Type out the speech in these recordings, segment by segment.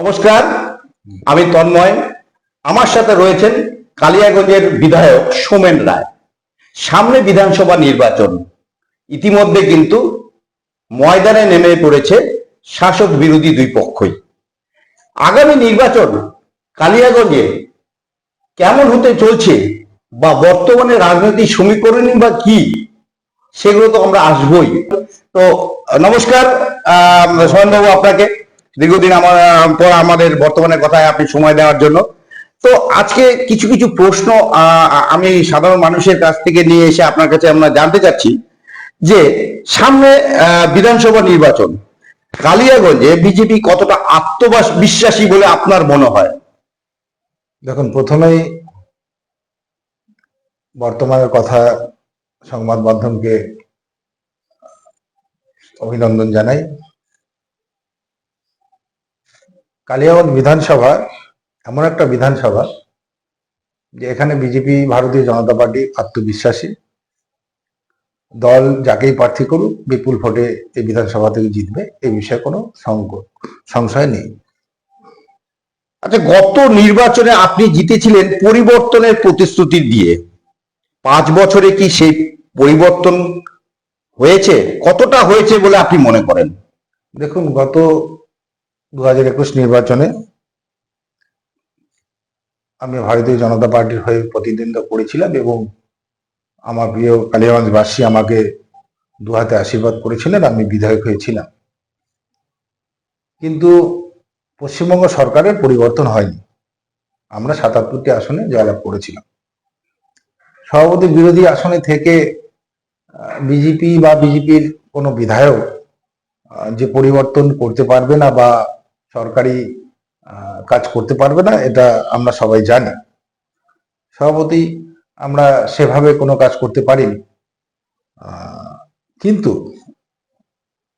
নমস্কার, আমি তন্ময়। আমার সাথে রয়েছেন কালিয়াগঞ্জের বিধায়ক সোমেন রায়। সামনে বিধানসভা নির্বাচন। ইতিমধ্যে কিন্তু ময়দানে নেমে পড়েছে শাসক বিরোধী দুই পক্ষই। আগামী নির্বাচন কালিয়াগঞ্জে কেমন হতে চলছে বা বর্তমানে রাজনৈতিক সমীকরণই বা কি, সেগুলো তো আমরা আসবই। তো, নমস্কার সোহেনবাবু আপনাকে। দীর্ঘদিন আমার পর আমাদের বর্তমানে কথায় আপনি সময় দেওয়ার জন্য। তো আজকে কিছু কিছু প্রশ্ন আমি সাধারণ মানুষের কাছ থেকে নিয়ে এসে আপনার কাছে আমরা জানতে চাচ্ছি যে সামনে বিধানসভা নির্বাচন, কালিয়াগঞ্জে বিজেপি কতটা আত্মবাস বিশ্বাসী বলে আপনার মনে হয়? দেখুন, প্রথমেই বর্তমানের কথা সংবাদ মাধ্যমকে অভিনন্দন জানাই। কালিয়াগঞ্জ বিধানসভা এমন একটা বিধানসভা যে এখানে বিজেপি, ভারতীয় জনতা পার্টি আত্মবিশ্বাসী। দল যাকেই প্রার্থী করুক, বিপুল ভোটে এই বিধানসভা থেকে জিতবে এই বিষয়ে কোনো সংশয় নেই। আচ্ছা গত নির্বাচনে আপনি জিতেছিলেন পরিবর্তনের প্রতিশ্রুতি দিয়ে। পাঁচ বছরে কি সেই পরিবর্তন হয়েছে? কতটা হয়েছে বলে আপনি মনে করেন? দেখুন, গত দু হাজার একুশ নির্বাচনে আমি ভারতীয় জনতা পার্টির হয়ে প্রতিদ্বন্দ্বিতা করেছিলাম এবং আমার প্রিয় কালিয়াগঞ্জবাসী আমাকে দু হাতে আশীর্বাদ করেছিলেন, আমি বিধায়ক হয়েছিলাম। কিন্তু পশ্চিমবঙ্গ সরকারের পরিবর্তন হয়নি। আমরা সাতাত্তরটি আসনে জয়লাভ করেছিলাম। সভাপতি বিরোধী আসনে থেকে বিজেপি বা বিজেপির কোনো বিধায়ক যে পরিবর্তন করতে পারবে না বা সরকারি কাজ করতে পারবে না এটা আমরা সবাই জানি। সভাপতি আমরা সেভাবে কোনো কাজ করতে আহ, কিন্তু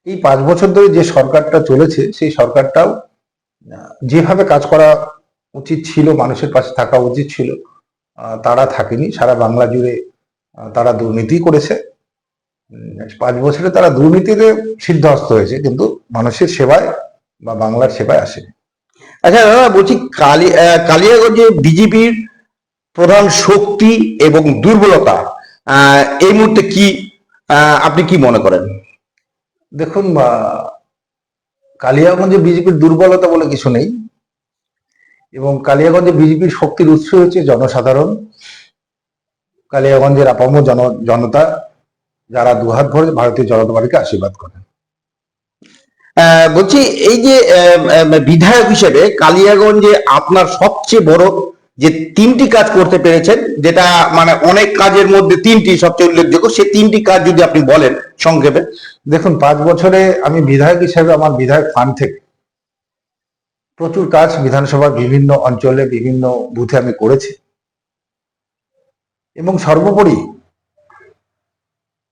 এই পাঁচ বছর ধরে যে সরকারটা চলেছে সেই সরকারটাও যেভাবে কাজ করা উচিত ছিল মানুষের পাশে থাকা উচিত ছিল তারা থাকেনি। সারা বাংলা জুড়ে তারা দুর্নীতি করেছে। পাঁচ বছরে তারা দুর্নীতিতে সিদ্ধহস্ত হয়েছে কিন্তু মানুষের সেবায় বা বাংলার সেবায় আসেনি আচ্ছা দাদা, বলছি কালিয়াগঞ্জে বিজেপির প্রধান শক্তি এবং দুর্বলতা এই মুহূর্তে কি আপনি কি মনে করেন? দেখুন কালিয়াগঞ্জে বিজেপির দুর্বলতা বলে কিছু নেই এবং কালিয়াগঞ্জে বিজেপির শক্তির উৎস হচ্ছে জনসাধারণ। কালিয়াগঞ্জের আপাম জন, জনতা যারা দুহাত ভরে ভারতীয় জনতা পার্টিকে আশীর্বাদ করেন বলছি এই যে বিধায়ক হিসেবে কালিয়াগঞ্জে আপনার সবচেয়ে বড় যে তিনটি কাজ করতে পেরেছেন, যেটা মানে অনেক কাজের মধ্যে তিনটি সবচেয়ে উল্লেখযোগ্য, সে তিনটি কাজ যদি আপনি বলেন সংক্ষেপে। দেখুন, পাঁচ বছরে আমি বিধায়ক হিসেবে আমার বিধায়ক ফান্ড থেকে প্রচুর কাজ বিধানসভার বিভিন্ন অঞ্চলে, বিভিন্ন বুথে আমি করেছি। এবং সর্বোপরি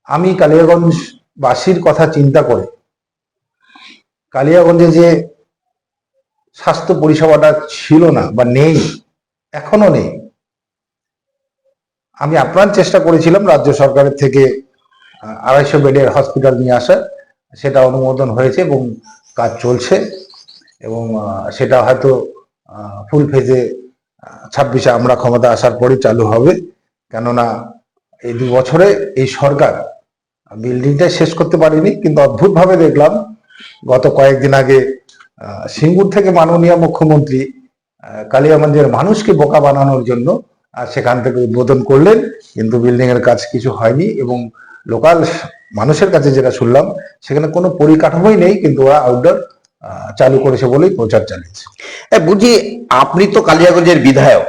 আমি কালিয়াগঞ্জ বাসীর কথা চিন্তা করে কালিয়াগঞ্জে যে স্বাস্থ্য পরিষেবাটা ছিল না বা নেই, এখনও নেই, আমি আপ্রাণ চেষ্টা করেছিলাম রাজ্য সরকারের থেকে আড়াইশো বেডের হসপিটাল নিয়ে আসা। সেটা অনুমোদন হয়েছে এবং কাজ চলছে এবং সেটা হয়তো ফুল ফেজে ছাব্বিশে আমরা ক্ষমতা আসার পরই চালু হবে। কেননা এই দু বছরে এই সরকার বিল্ডিংটা শেষ করতে পারিনি, কিন্তু অদ্ভুতভাবে দেখলাম গত কয়েকদিন আগে সিঙ্গুর থেকে মাননীয় মুখ্যমন্ত্রী কালিয়াগঞ্জের মানুষকে বোকা বানানোর জন্য সেখান থেকে উদ্বোধন করলেন। কিন্তু বিল্ডিং এর কাজ কিছু হয়নি এবং লোকাল মানুষের কাছে যেটা শুনলাম, সেখানে কোনো পরিকাঠামোই নেই, কিন্তু ওরা আউটডোর চালু করেছে বলেই প্রচার চালিয়েছে। বুঝি আপনি তো কালিয়াগঞ্জের বিধায়ক।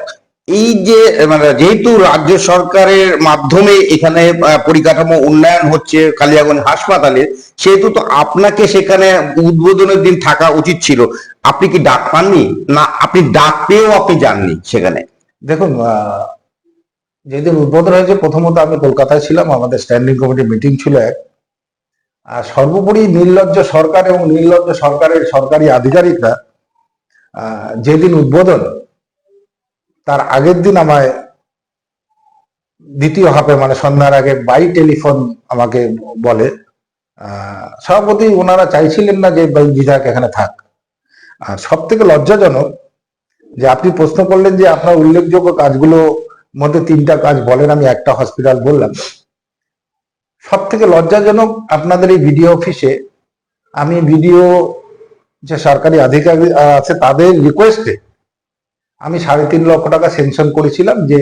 এই যে মানে যেহেতু রাজ্য সরকারের মাধ্যমে এখানে পরিকাঠামো উন্নয়ন হচ্ছে কালিয়াগঞ্জ হাসপাতালে, সেহেতু তো আপনাকে সেখানে উদ্বোধনের দিন থাকা উচিত ছিল। আপনি কি ডাক পাননি? না, আপনি ডাক পেয়েও আপনি যাননি সেখানে। দেখুন যেদিন উদ্বোধন হয়েছে, প্রথমত আমি কলকাতায় ছিলাম, আমাদের স্ট্যান্ডিং কমিটি মিটিং ছিল এক। আর সর্বোপরি নির্লজ্জ সরকার এবং নির্লজ্জ সরকারের সরকারি আধিকারিকরা যেদিন উদ্বোধন তার আগের দিন আমায় দ্বিতীয় হাফে মানে সন্ধ্যার আগে বাই টেলিফোন আমাকে বলে সভাপতি ওনারা চাইছিলেন না যে বিধায়ক এখানে থাক। আর সব থেকে লজ্জাজনক যে আপনি প্রশ্ন করলেন যে আপনার উল্লেখযোগ্য কাজগুলো মধ্যে তিনটা কাজ বলেন, আমি একটা হসপিটাল বললাম। সব থেকে লজ্জাজনক আপনাদের এই ভিডিও অফিসে আমি ভিডিও যে সরকারি আধিকারিক আছে তাদের রিকোয়েস্টে আমি সাড়ে তিন লক্ষ টাকা সেনশন করেছিলাম যে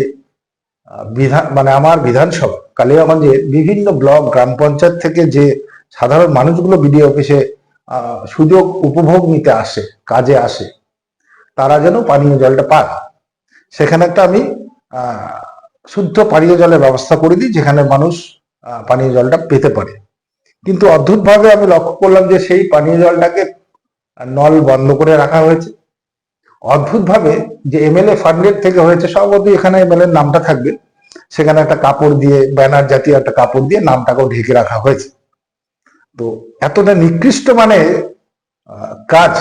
বিধান মানে আমার বিধানসভা, কালিয়াগঞ্জে বিভিন্ন ব্লক, গ্রাম পঞ্চায়েত থেকে যে সাধারণ মানুষগুলো বিডিও অফিসে সুযোগ উপভোগ নিতে আসে, কাজে আসে, তারা যেন পানীয় জলটা পায়। সেখানে একটা আমি শুদ্ধ পানীয় জলের ব্যবস্থা করে দিই, যেখানে মানুষ পানীয় জলটা পেতে পারে। কিন্তু অদ্ভুতভাবে আমি লক্ষ্য করলাম যে সেই পানীয় জলটাকে নল বন্ধ করে রাখা হয়েছে। অদ্ভুতভাবে যে এমএলএ ফান্ডের থেকে হয়েছে সভাপতি এখানে এমএলএ নামটা থাকবে। সেখানে একটা কাপড় দিয়ে, ব্যানার জাতীয় একটা কাপড় দিয়ে নামটাকেও ঢেকে রাখা হয়েছে। তো এতটা নিকৃষ্ট মানে কাজ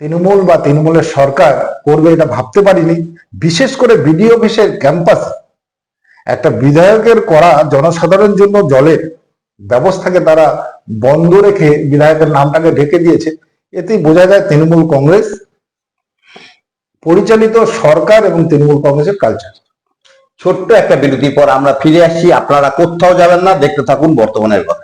তৃণমূল বা তৃণমূলের সরকার করবে এটা ভাবতে পারিনি। বিশেষ করে বিডিও অফিসের ক্যাম্পাস, একটা বিধায়কের করা জনসাধারণের জন্য জলের ব্যবস্থাকে তারা বন্ধ রেখে বিধায়কের নামটাকে ঢেকে দিয়েছে। এতেই বোঝা যায় তৃণমূল কংগ্রেস পরিচালিত সরকার এবং তৃণমূল কংগ্রেসের কালচার ছোট্ট একটা বিরতির পর আমরা ফিরে আসছি। আপনারা কোথাও যাবেন না, দেখতে থাকুন বর্তমানের কথা।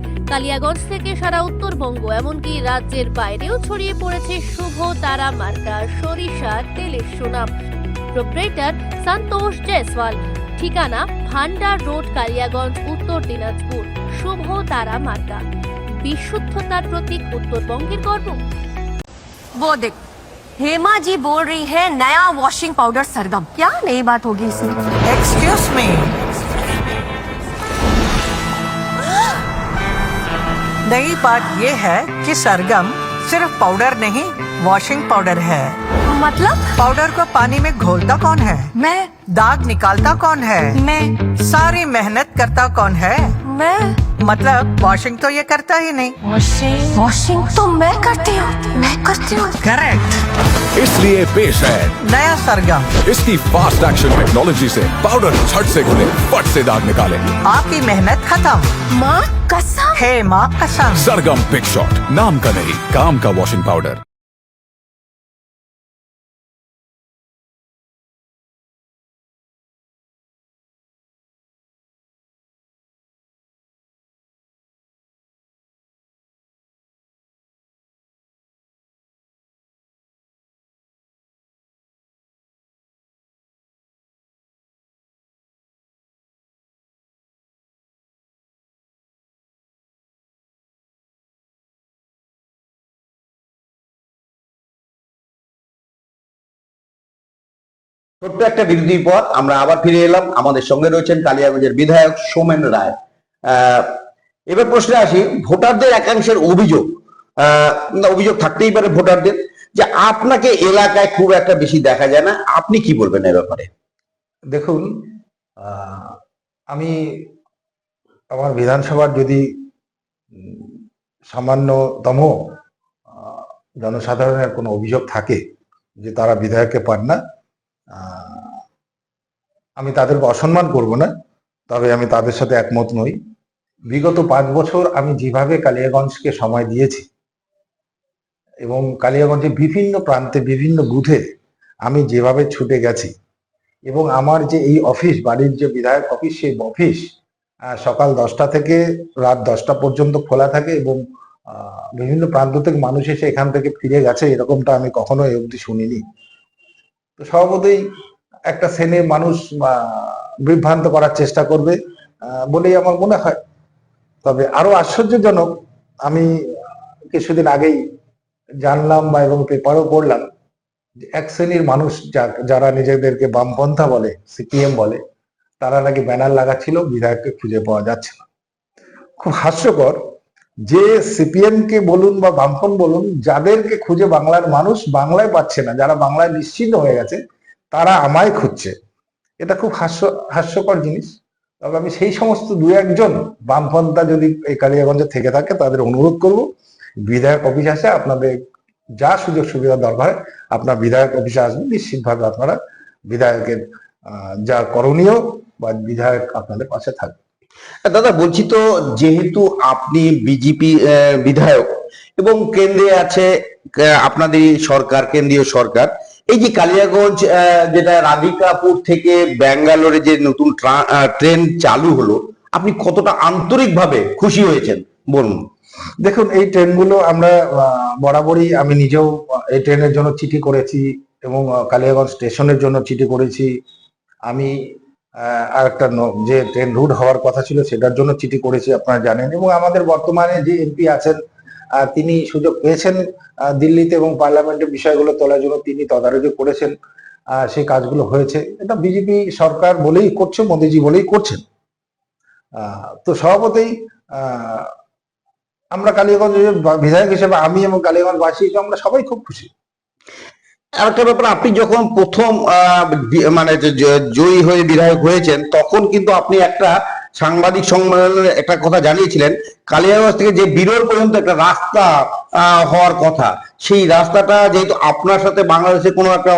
কালিয়াগঞ্জ থেকে সারা উত্তরবঙ্গ এমনকি রাজ্যের বাইরেও ছড়িয়ে পড়েছে শুভ তারা মার্কা সরিষা তেলের সুনাম প্রোপ্রেটার সন্তোষ জয়সওয়াল ঠিকানা ভান্ডার রোড কালিয়াগঞ্জ উত্তর দিনাজপুর শুভ তারা মার্কা বিশুদ্ধতার প্রতীক উত্তরবঙ্গের গর্ব वो देख हेमा जी बोल रही है नया वॉशिंग पाउडर सरगम क्या नई बात होगी इसमें एक्सक्यूज मी नई बात ये है कि सरगम सिर्फ़ पाउडर नहीं वॉशिंग पाउडर है। मतलब? पाउडर को पानी में घोलता कौन है? मैं? दाग निकालता कौन है? मैं। सारी मेहनत करता कौन है? मैं? मतलब वॉशिंग तो ये करता ही नहीं। वॉशिंग वॉशिंग तो मैं करती हूँ। मैं करती हूँ। करेक्ट इसलिए पेश है। नया सरगम। इसकी फास्ट एक्शन टेक्नोलॉजी से पाउडर झट से घुले फट से दाग निकाले। आपकी मेहनत खत्म। माँ कसम। है माँ कसम। सरगम पिक शॉट नाम का नहीं काम का वॉशिंग पाउडर ছোট্ট একটা বিরতির পর আমরা আবার ফিরে এলাম। আমাদের সঙ্গে রয়েছেন কালিয়াগঞ্জের বিধায়ক সোমেন রায়। এবার প্রশ্নে আসি, ভোটারদের একাংশের অভিযোগ অভিযোগ থাকতেই পারে ভোটারদের, যে আপনাকে এলাকায় খুব একটা বেশি দেখা যায় না। আপনি কি বলবেন এ ব্যাপারে? দেখুন আমি আমার বিধানসভার যদি সামান্যতম জনসাধারণের কোনো অভিযোগ থাকে যে তারা বিধায়ককে পান না আমি তাদেরকে অসম্মান করব না, তবে আমি তাদের সাথে একমত নই। বিগত পাঁচ বছর আমি যেভাবে কালিয়াগঞ্জকে সময় দিয়েছি এবং কালিয়াগঞ্জে বিভিন্ন প্রান্তে বিভিন্ন বুথে আমি যেভাবে ছুটে গেছি এবং আমার যে এই অফিস, বাড়ির যে বিধায়ক অফিস, সেই অফিস সকাল দশটা থেকে রাত দশটা পর্যন্ত খোলা থাকে এবং বিভিন্ন প্রান্ত থেকে মানুষ এসে এখান থেকে ফিরে গেছে, এরকমটা আমি কখনো অবধি শুনিনি। স্বভাবতই একটা শ্রেণির মানুষ বিভ্রান্ত করার চেষ্টা করবে বলেই আমার মনে হয়। তবে আরও আশ্চর্যজনক, আমি কিছুদিন আগেই জানলাম বা এবং পেপারও পড়লাম এক শ্রেণির মানুষ যারা নিজেদেরকে বামপন্থা বলে, সিপিএম বলে, তারা নাকি ব্যানার লাগাচ্ছিল, বিধায়ককে খুঁজে পাওয়া যাচ্ছে না। খুব হাস্যকর যে সিপিএম কে বলুন বা বামপন বলুন, যাদেরকে খুঁজে বাংলার মানুষ বাংলায় পাচ্ছে না, যারা বাংলায় নিশ্চিন্ত হয়ে গেছে, তারা আমায় খুঁজছে। এটা খুব হাস্য, হাস্যকর জিনিস। তবে আমি সেই সমস্ত দু একজন বামপন্থা যদি এই কালিয়াগঞ্জে থেকে থাকে, তাদের অনুরোধ করব, বিধায়ক অফিস আসে, আপনাদের যা সুযোগ সুবিধা দরকার আপনার বিধায়ক অফিসে আসবেন, নিশ্চিতভাবে আপনারা বিধায়কের যা করণীয় বা বিধায়ক আপনাদের পাশে থাকবে দাদা, বলছি তো, যেহেতু আপনি বিজেপি বিধায়ক এবং কেন্দ্রে আছে আপনাদের সরকার, কেন্দ্রীয় সরকার, এই যে কালিয়াগঞ্জ যেটা রাধিকাপুর থেকে ব্যাঙ্গালোরে যে নতুন ট্রা- ট্রেন চালু হলো, আপনি কতটা আন্তরিকভাবে খুশি হয়েছেন? বলুন। দেখুন, এই ট্রেনগুলো আমরা বরাবরই আমি নিজেও এই ট্রেনের জন্য চিঠি করেছি এবং কালিয়াগঞ্জ স্টেশনের জন্য চিঠি করেছি। আমি আর একটা যে ট্রেন রুট হওয়ার কথা ছিল সেটার জন্য চিঠি করেছি, আপনারা জানেন। এবং আমাদের বর্তমানে যে এমপি আছেন তিনি সুযোগ পেয়েছেন দিল্লিতে এবং পার্লামেন্টে বিষয়গুলো তোলার জন্য তিনি তদারকি করেছেন। সেই কাজগুলো হয়েছে। এটা বিজেপি সরকার বলেই করছে, মোদিজি বলেই করছেন। তো স্বভাবতই আমরা কালিয়াগঞ্জের বা- বিধায়ক হিসেবে, আমি এবং কালিয়াগঞ্জবাসী হিসেবে আমরা সবাই খুব খুশি। আরেকটা ব্যাপার আপনি যখন প্রথম মানে জয়ী হয়ে বিধায়ক হয়েছেন তখন কিন্তু আপনি একটা সাংবাদিক সম্মেলনের একটা কথা জানিয়েছিলেন কালিয়াগঞ্জ থেকে যে বিরল পর্যন্ত একটা রাস্তা হওয়ার কথা। সেই রাস্তাটা যেহেতু আপনার সাথে বাংলাদেশের কোনো একটা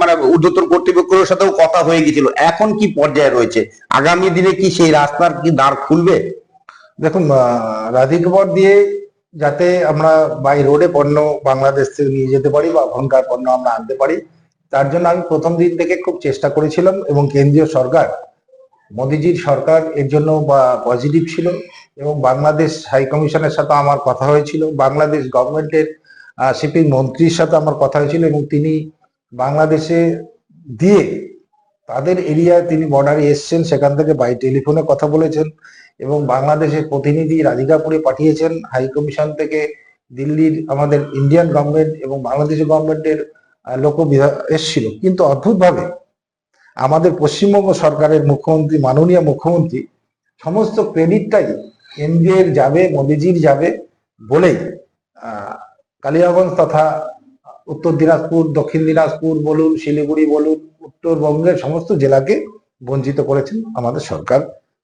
মানে ঊর্ধ্বতন কর্তৃপক্ষের সাথেও কথা হয়ে গেছিল এখন কি পর্যায়ে রয়েছে? আগামী দিনে কি সেই রাস্তার কি দ্বার খুলবে? দেখুন আহ, রাধিকাপুর দিয়ে যাতে আমরা বাই রোডে পণ্য বাংলাদেশ থেকে নিয়ে যেতে পারি বা ওখানকার পণ্য আমরা আনতে পারি। তার জন্য আমি প্রথম দিন থেকে খুব চেষ্টা করেছিলাম এবং কেন্দ্রীয় সরকার, মোদিজির সরকার এর জন্য বা পজিটিভ ছিল এবং বাংলাদেশ হাই কমিশনের সাথে আমার কথা হয়েছিল, বাংলাদেশ গভর্নমেন্টের শিপিং মন্ত্রীর সাথে আমার কথা হয়েছিল এবং তিনি বাংলাদেশে দিয়ে তাদের এরিয়ায় তিনি বর্ডারে এসছেন, সেখান থেকে বাই টেলিফোনে কথা বলেছেন। এবং বাংলাদেশের প্রতিনিধি রাধিকাপুরে পাঠিয়েছেন হাই কমিশন থেকে দিল্লির আমাদের ইন্ডিয়ান গভর্নমেন্ট এবং বাংলাদেশের গভর্নমেন্টের লোক এসছিল। কিন্তু অদ্ভুতভাবে আমাদের পশ্চিমবঙ্গ সরকারের মুখ্যমন্ত্রী, মাননীয় মুখ্যমন্ত্রী সমস্ত ক্রেডিটটাই কেন্দ্রের যাবে, মোদিজির যাবে বলেই কালিয়াগঞ্জ তথা উত্তর দিনাজপুর, দক্ষিণ দিনাজপুর বলুন, শিলিগুড়ি বলুন, উত্তরবঙ্গের সমস্ত জেলাকে বঞ্চিত করেছেন আমাদের সরকার।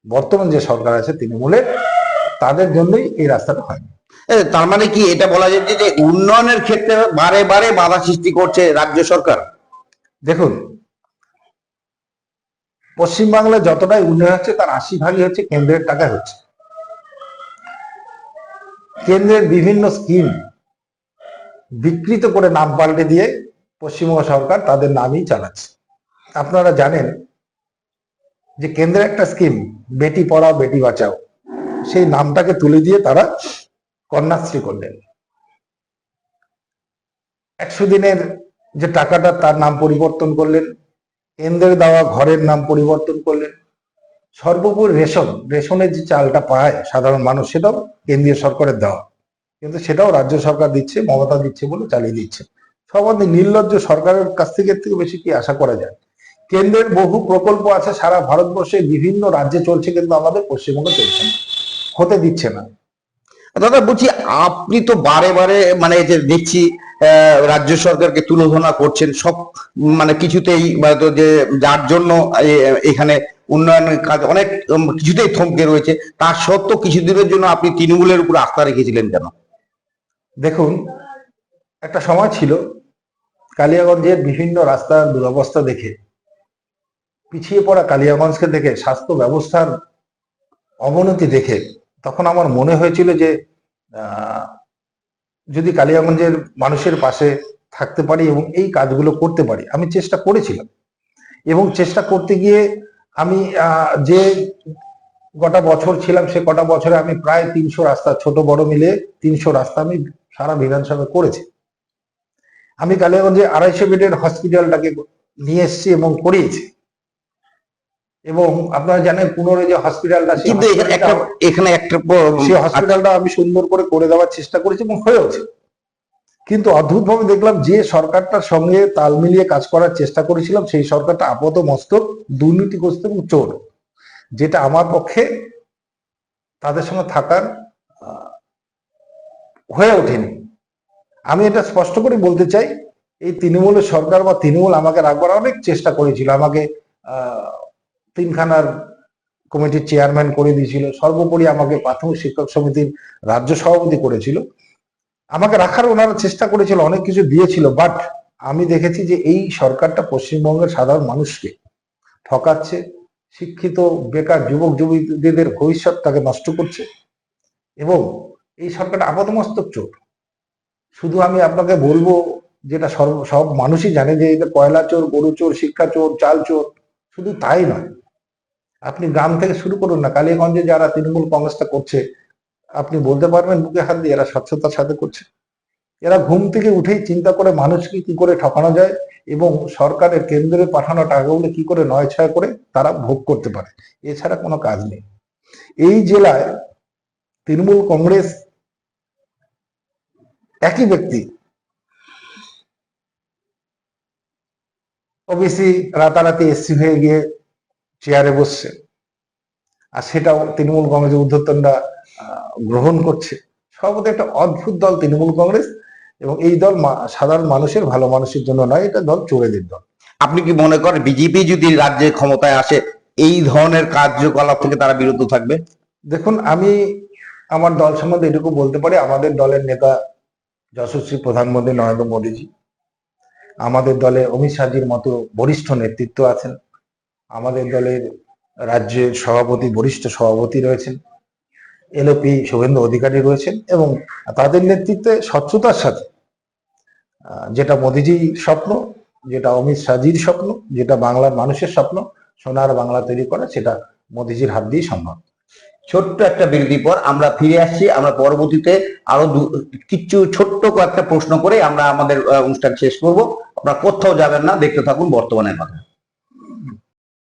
বর্তমান যে সরকার আছে তৃণমূলের তাদের জন্যই এই রাস্তাটা হয়। তার মানে কি? এটা বলা যাচ্ছে যে উন্নয়নের ক্ষেত্রে বারে বারে বাধা সৃষ্টি করছে রাজ্য সরকার। দেখুন পশ্চিমবাংলায় যতটাই উন্নয়ন হচ্ছে তার আশি ভাগই হচ্ছে কেন্দ্রের টাকায় হচ্ছে। কেন্দ্রের বিভিন্ন স্কিম বিকৃত করে নাম পাল্টে দিয়ে পশ্চিমবঙ্গ সরকার তাদের নামই চালাচ্ছে। আপনারা জানেন যে কেন্দ্রের একটা স্কিম বেটি পড়াও, বেটি বাঁচাও, সেই নামটাকে তুলে দিয়ে তারা কন্যাশ্রী করলেন। একশো দিনের যে টাকাটা তার নাম পরিবর্তন করলেন, কেন্দ্রের দেওয়া ঘরের নাম পরিবর্তন করলেন। সর্বোপরি রেশন, রেশনের যে চালটা পায় সাধারণ মানুষ, সেটাও কেন্দ্রীয় সরকারের দেওয়া। কিন্তু সেটাও রাজ্য সরকার দিচ্ছে, মমতা দিচ্ছে বলে চালিয়ে দিচ্ছে। সর্বাধিক নির্লজ্জ সরকারের কাছ থেকে থেকে বেশি কি আশা করা যায়? কেন্দ্রের বহু প্রকল্প আছে, সারা ভারতবর্ষে বিভিন্ন রাজ্যে চলছে, কিন্তু আমাদের পশ্চিমবঙ্গে চলছে না, হতে দিচ্ছে না। দাদা, বলছি আপনি তো বারে বারে মানে যে দেখছি রাজ্য সরকারকে তুলোধনা করছেন, সব মানে কিছুতেই যে যার জন্য এখানে উন্নয়নের কাজ অনেক কিছুতেই থমকে রয়েছে, তার সত্ত্বেও কিছুদিনের জন্য আপনি তৃণমূলের উপর আস্থা রেখেছিলেন কেন? দেখুন, একটা সময় ছিল, কালিয়াগঞ্জের বিভিন্ন রাস্তার দুরবস্থা দেখে পিছিয়ে পড়া কালিয়াগঞ্জকে দেখে, স্বাস্থ্য ব্যবস্থার অবনতি দেখে তখন আমার মনে হয়েছিল যে যদি কালিয়াগঞ্জের মানুষের পাশে থাকতে পারি এবং এই কাজগুলো করতে পারি, আমি চেষ্টা করেছিলাম। এবং চেষ্টা করতে গিয়ে আমি যে গোটা বছর ছিলাম, সে কটা বছরে আমি প্রায় তিনশো রাস্তা, ছোট বড় মিলে তিনশো রাস্তা আমি সারা বিধানসভা করেছি। আমি কালিয়াগঞ্জে আড়াইশো বেডের হসপিটালটাকে নিয়ে এসেছি এবং করিয়েছি। এবং আপনারা জানেন পুনরায় যে হসপিটালটা কিন্তু এখানে একটা এখানে একটা সেই হসপিটালটা আমি সুন্দর করে করে দেওয়ার চেষ্টা করেছি এবং হয়েওছে। কিন্তু অদ্ভুতভাবে দেখলাম যে সরকারটার সঙ্গে তাল মিলিয়ে কাজ করার চেষ্টা করেছিলাম সেই সরকারটা আপাত মস্তক দুর্নীতিগ্রস্ত এবং চোর। যেটা আমার পক্ষে তাদের সঙ্গে থাকার হয়ে ওঠেনি। আমি এটা স্পষ্ট করে বলতে চাই এই তৃণমূলের সরকার বা তৃণমূল আমাকে রাখবার অনেক চেষ্টা করেছিল। আমাকে আহ, তিনখানার কমিটির চেয়ারম্যান করে দিয়েছিল। সর্বোপরি আমাকে প্রাথমিক শিক্ষক সমিতির রাজ্য সভাপতি করেছিল। আমাকে রাখার ওনারা চেষ্টা করেছিল, অনেক কিছু দিয়েছিল বাট আমি দেখেছি যে এই সরকারটা পশ্চিমবঙ্গের সাধারণ মানুষকে ঠকাচ্ছে, শিক্ষিত, বেকার যুবক, যুবতীদের ভবিষ্যৎটাকে নষ্ট করছে এবং এই সরকারটা আপাতমস্তক চোর। শুধু আমি আপনাকে বলব, যেটা সব মানুষই জানে যে এটা কয়লা চোর, গরু চোর, শিক্ষা চোর, চাল চোর শুধু তাই নয়, আপনি গ্রাম থেকে শুরু করুন না কালিয়াগঞ্জে যারা তৃণমূল কংগ্রেসটা করছে, আপনি বলতে পারবেন বুকে হাত দিয়ে এরা স্বচ্ছতার সাথে করছে। এরা ঘুম থেকে উঠেই চিন্তা করে মানুষকে কি করে ঠকানো যায় এবং সরকারের কেন্দ্রে পাঠানো টাকাগুলো কি করে নয় ছয় করে তারা ভোগ করতে পারে, এছাড়া কোনো কাজ নেই। এই জেলায় তৃণমূল কংগ্রেস একই ব্যক্তি ওবিসি রাতারাতি এসসি হয়ে গিয়ে চেয়ারে বসছে। আর সেটাও তৃণমূল কংগ্রেস উদ্ধতনরা গ্রহণ করছে। সর্বদা একটা অদ্ভুত দল তৃণমূল কংগ্রেস এবং এই দল সাধারণ মানুষের ভালো মানুষের জন্য নয় এটা দল চোরেদের দল। আপনি কি মনে করেন বিজেপি যদি রাজ্যে ক্ষমতায় আসে এই ধরনের কার্যকলাপ থেকে তারা বিরত থাকবে? দেখুন আমি আমার দল সম্বন্ধে এটুকু বলতে পারি আমাদের দলের নেতা যশস্বী প্রধানমন্ত্রী নরেন্দ্র মোদীজি আমাদের দলে অমিত শাহজির মতো বরিষ্ঠ নেতৃত্ব আছেন। আমাদের দলের রাজ্যের সভাপতি, বরিষ্ঠ সভাপতি রয়েছেন। এলওপি শুভেন্দু অধিকারী রয়েছেন এবং তাদের নেতৃত্বে স্বচ্ছতার সাথে যেটা মোদিজির স্বপ্ন, যেটা অমিত শাহজির স্বপ্ন, যেটা বাংলার মানুষের স্বপ্ন, সোনার বাংলা তৈরি করা, সেটা মোদিজির হাত দিয়ে সম্ভব। ছোট্ট একটা বিরতির পর আমরা ফিরে আসছি। আমরা পরবর্তীতে আরও কিছু ছোট্ট কয়েকটা প্রশ্ন করে আমরা আমাদের অনুষ্ঠান শেষ করব। আপনারা কোথাও যাবেন না, দেখতে থাকুন বর্তমানের কথা।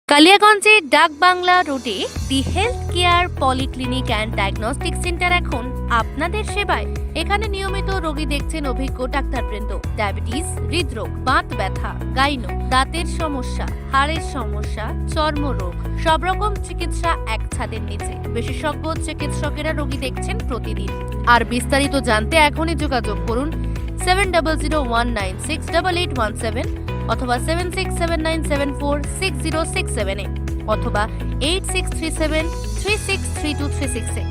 কালিয়াগঞ্জের ডাক বাংলা রোডে the health care polyclinic and diagnostic centre এখন আপনাদের সেবায়। এখানে নিয়মিত রোগী দেখছেন অভিজ্ঞ ডাক্তার ডাক্তারবৃন্দ। ডায়াবেটিস, হৃদরোগ, বাত ব্যথা, গাইনো, দাঁতের সমস্যা, হাড়ের সমস্যা চর্মরোগ সব রকম চিকিৎসা এক ছাদের নিচে। বিশেষজ্ঞ চিকিৎসকেরা রোগী দেখছেন প্রতিদিন। আর বিস্তারিত জানতে এখনই যোগাযোগ করুন seven double zero one nine six double eight one seven অথবা seven six seven nine seven four six zero six seven সেভেনে অথবা eight six three seven three six three two three সিক্সে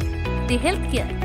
দি হেলথ কেয়ার।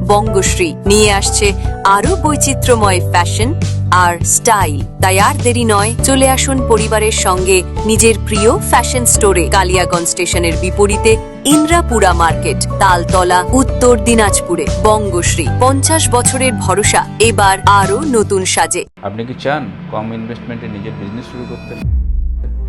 বঙ্গশ্রী। নিয়ে আসছে আরও বৈচিত্র্যময় fashion আর style. তাই আর দেরি নয়, চলে আসুন পরিবারের সঙ্গে নিজের প্রিয় ফ্যাশন স্টোরে কালিয়াগঞ্জ স্টেশনের বিপরীতে ইন্দ্রাপুরা মার্কেট, তালতলা, উত্তর দিনাজপুরে। বঙ্গশ্রী, পঞ্চাশ বছরের ভরসা, এবার আরও নতুন সাজে। আপনি কি চান কম ইনভেস্টমেন্টে নিজের বিজনেস শুরু করতে?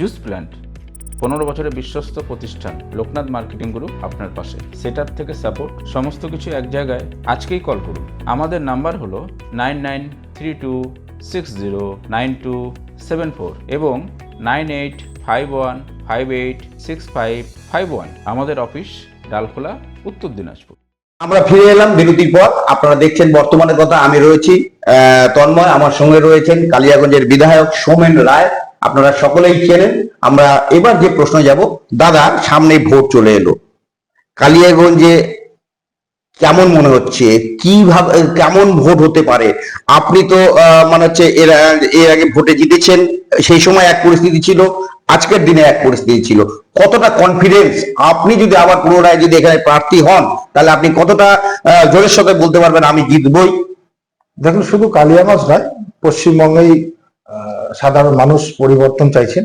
juice plant, পনেরো বছরের বিশ্বস্ত প্রতিষ্ঠান, লোকনাথ মার্কেটিং গ্রুপ আপনার পাশে। সেটার থেকে সাপোর্ট সমস্ত কিছু এক জায়গায় আজকেই কল করুন। আমাদের নাম্বার হলো nine nine three two six zero nine two seven four এবং nine eight five one five eight six five five one আমাদের অফিস ডালখোলা, উত্তর দিনাজপুর। আমরা ফিরে এলাম বিরতির পর। আপনারা দেখছেন বর্তমানে কথা। আমি রয়েছি তন্ময়। আমার সঙ্গে রয়েছেন কালিয়াগঞ্জের বিধায়ক সোমেন রায়। আপনারা সকলেই চেনেন। আমরা এবার যে প্রশ্ন যাব, দাদা, সামনে ভোট চলে এলো। কালিয়াগঞ্জে কেমন মনে হচ্ছে? কীভাবে, কেমন ভোট হতে পারে? আপনি তো মানে হচ্ছে এর এর আগে ভোটে জিতেছেন, সেই সময় এক পরিস্থিতি ছিল, আজকের দিনে এক পরিস্থিতি ছিল। কতটা কনফিডেন্স আপনি যদি আবার পুনরায় যদি এখানে প্রার্থী হন, তাহলে আপনি কতটা জোরের সাথে বলতে পারবেন, আমি জিতবই? দেখুন, শুধু কালিয়াগঞ্জ নয়, পশ্চিমবঙ্গেই সাধারণ মানুষ পরিবর্তন চাইছেন।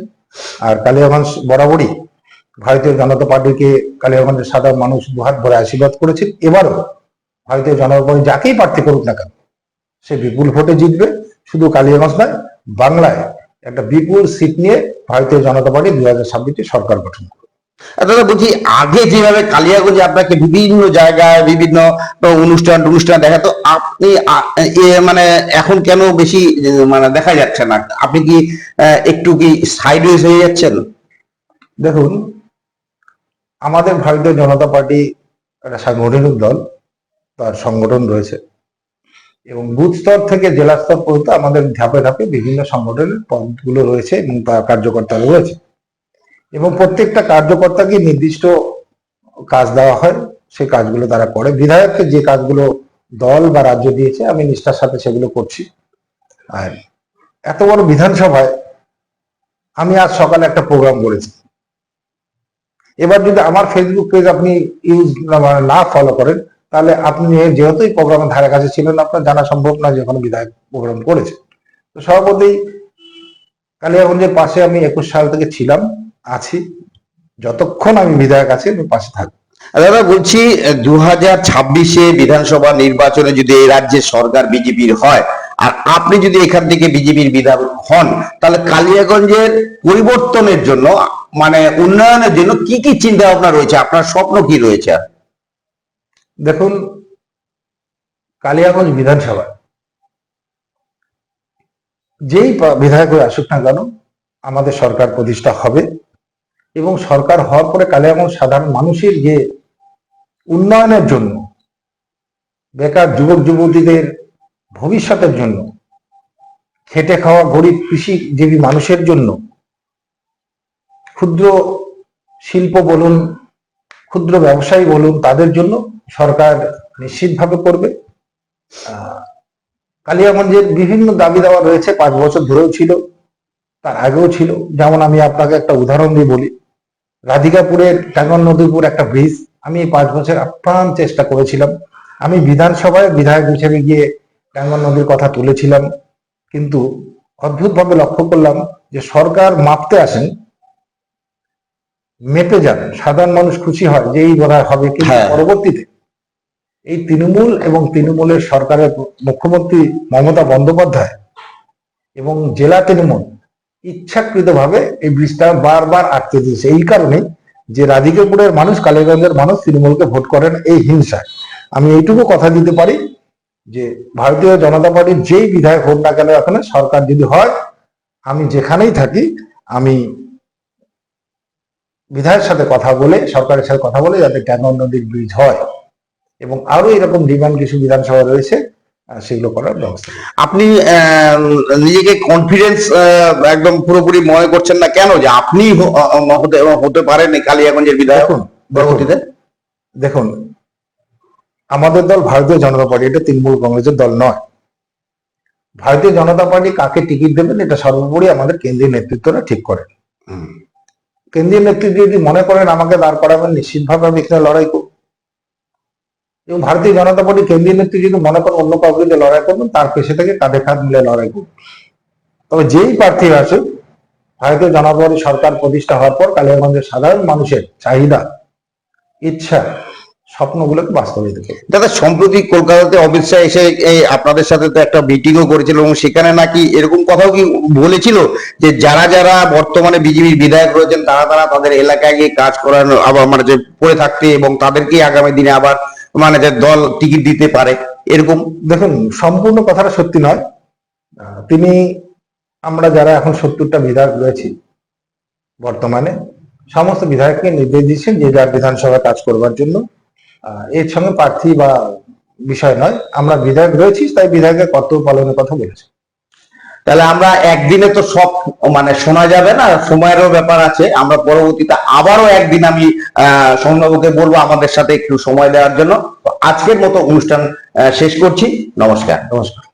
আর কালিয়াগঞ্জ বরাবরই ভারতীয় জনতা পার্টিকে কালিয়াগঞ্জের সাধারণ মানুষ দুহাত ভরে আশীর্বাদ করেছেন। এবারও ভারতীয় জনতা পার্টি যাকেই প্রার্থী করুক না কেন, সে বিপুল ভোটে জিতবে। শুধু কালিয়াগঞ্জ নয়, বাংলায় একটা বিপুল সিট নিয়ে ভারতীয় জনতা পার্টি দু হাজার সরকার গঠন দাদা বলছি, আগে যেভাবে কালিয়াগঞ্জে আপনাকে বিভিন্ন জায়গায় বিভিন্ন অনুষ্ঠান অনুষ্ঠান দেখাতো আপনি মানে এখন কেন বেশি মানে দেখা যাচ্ছে না? আপনি কি একটু কি সাইডওয়েজ হয়ে যাচ্ছেন? দেখুন, আমাদের ভারতীয় জনতা পার্টি একটা সাংগঠনিক দল, তার সংগঠন রয়েছে। এবং বুথ স্তর থেকে জেলা স্তর পর্যন্ত আমাদের ধাপে ধাপে বিভিন্ন সংগঠনের পদগুলো রয়েছে এবং তার কার্যকর্তা রয়েছে। এবং প্রত্যেকটা কার্যকর্তাকে নির্দিষ্ট কাজ দেওয়া হয়, সেই কাজগুলো তারা করে। বিধায়ককে যে কাজগুলো দল বা রাজ্য দিয়েছে, আমি নিষ্ঠার সাথে সেগুলো করছি। আর এত বড় বিধানসভায় আমি আজ সকালে একটা প্রোগ্রাম করেছি। এবার যদি আমার ফেসবুক পেজ আপনি ইউজ না ফলো করেন, তাহলে আপনি যেহেতু প্রোগ্রামের ধারে কাছে ছিলেন, আপনার জানা সম্ভব না যে কোনো বিধায়ক প্রোগ্রাম করেছে। তো সভাপতি কালিয়াগঞ্জের পাশে আমি একুশ সাল থেকে ছিলাম। আছি। যতক্ষণ আমি বিধায়ক আছি আমি পাশে থাকব। দাদা বলছি দু হাজার ছাব্বিশে বিধানসভা নির্বাচনে যদি এই রাজ্যের সরকার বিজেপির হয় আর আপনি যদি এখান থেকে বিজেপির বিধায়ক হন তাহলে কালিয়াগঞ্জের পরিবর্তনের জন্য মানে উন্নয়নের জন্য কি কি চিন্তা ভাবনা রয়েছে? আপনার স্বপ্ন কি রয়েছে? দেখুন কালিয়াগঞ্জ বিধানসভা যেই বিধায়ক আসুক না কেন আমাদের সরকার প্রতিষ্ঠা হবে। এবং সরকার হওয়ার পরে কালিয়াগঞ্জ সাধারণ মানুষের যে উন্নয়নের জন্য, বেকার যুবক যুবতীদের ভবিষ্যতের জন্য, খেটে খাওয়া গরিব কৃষিজীবী মানুষের জন্য, ক্ষুদ্র শিল্প বলুন, ক্ষুদ্র ব্যবসায়ী বলুন, তাদের জন্য সরকার নিশ্চিতভাবে করবে। কালিয়াগঞ্জের বিভিন্ন দাবি দেওয়া রয়েছে, পাঁচ বছর ধরেও ছিল, তার আগেও ছিল। যেমন আমি আপনাকে একটা উদাহরণ দিয়ে বলি রাধিকাপুরের টাঙ্গন নদীপুর একটা ব্রিজ আমি এই পাঁচ বছর আপ্রাণ চেষ্টা করেছিলাম। আমি বিধানসভায় বিধায়ক হিসেবে গিয়ে টাঙ্গন নদীর কথা তুলেছিলাম। কিন্তু অদ্ভুতভাবে লক্ষ্য করলাম যে সরকার মাপতে আসেন মেপে যান সাধারণ মানুষ খুশি হয় যে এই বোধহয় হবে। কিন্তু হ্যাঁ। পরবর্তীতে এই তৃণমূল এবং তৃণমূলের সরকারের মুখ্যমন্ত্রী মমতা বন্দ্যোপাধ্যায় এবং জেলা তৃণমূল ইচ্ছাকৃতভাবে এই ব্রিজটা বারবার আটকে দিয়েছে। এই কারণে যে রাধিকাপুরের মানুষ, কালীগঞ্জের মানুষ তৃণমূলকে ভোট করেন এই হিংসায়। আমি এইটুকু কথা দিতে পারি যে ভারতীয় জনতা পার্টির যেই বিধায়ক হোক না কেন এখানে সরকার যদি হয়, আমি যেখানেই থাকি, আমি বিধায়কের সাথে কথা বলে, সরকারের সাথে কথা বলে যাতে ট্যাঙ্গন নদীর ব্রিজ হয়। এবং আরও এরকম ডিমান্ড কিছু বিধানসভা রয়েছে সেগুলো করার ব্যবস্থা আপনি নিজেকে কনফিডেন্স একদম পুরোপুরি মনে করছেন না কেন যে আপনি হতে হতে পারেন কালিয়াগঞ্জের বিধায়ক দেখুন দেখুন। আমাদের দল ভারতীয় জনতা পার্টি এটা তৃণমূল কংগ্রেসের দল নয়। ভারতীয় জনতা পার্টি কাকে টিকিট দেবেন এটা সর্বোপরি আমাদের কেন্দ্রীয় নেতৃত্বরা ঠিক করেন। হুম। কেন্দ্রীয় নেতৃত্ব যদি মনে করেন আমাকে দাঁড় করাবেন নিশ্চিতভাবে আমি এখানে লড়াই করব। এবং ভারতীয় জনতা পার্টি কেন্দ্রীয় নেতৃত্ব যদি মনে করেন অন্য কাউকে দিয়ে লড়াই করবেন, তার পেশে থেকে কাঁধে কাঁধ মিলে লড়াই করব তবে যেই প্রার্থী আসুক, ভারতীয় জনতা পার্টি সরকার প্রতিষ্ঠা হওয়ার পর কালিয়াগঞ্জের সাধারণ মানুষের চাহিদা, ইচ্ছা, স্বপ্নগুলোকে বাস্তবায়িত করবে। দাদা, সম্প্রতি কলকাতাতে অমিত শাহ এসে এই আপনাদের সাথে তো একটা মিটিংও করেছিল এবং সেখানে নাকি এরকম কথাও কি বলেছিল যে যারা যারা বর্তমানে বিজেপির বিধায়ক রয়েছেন, তারা তারা তাদের এলাকায় গিয়ে কাজ করানো আবার মানে যে পড়ে থাকতে এবং তাদেরকে আগামী দিনে আবার মানে যে দল টিকিট দিতে পারে। এরকম, দেখুন, সম্পূর্ণ কথাটা সত্যি নয়। তিনি, আমরা যারা এখন সত্তরটা বিধায়ক রয়েছি বর্তমানে, সমস্ত বিধায়ককে নির্দেশ দিচ্ছেন যে যার বিধানসভা কাজ করবার জন্য। এর সঙ্গে প্রার্থী বা বিষয় নয়, আমরা বিধায়ক রয়েছি, তাই বিধায়কের কর্তব্য পালনের কথা বলেছি। তাহলে আমরা একদিনে তো সব মানে শোনা যাবে না, সময়েরও ব্যাপার আছে। আমরা পরবর্তীতে আবারও একদিন আমি সৌম্যবাবুকে বলব আমাদের সাথে একটু সময় দেওয়ার জন্য। আজকের মতো অনুষ্ঠান শেষ করছি। নমস্কার। নমস্কার।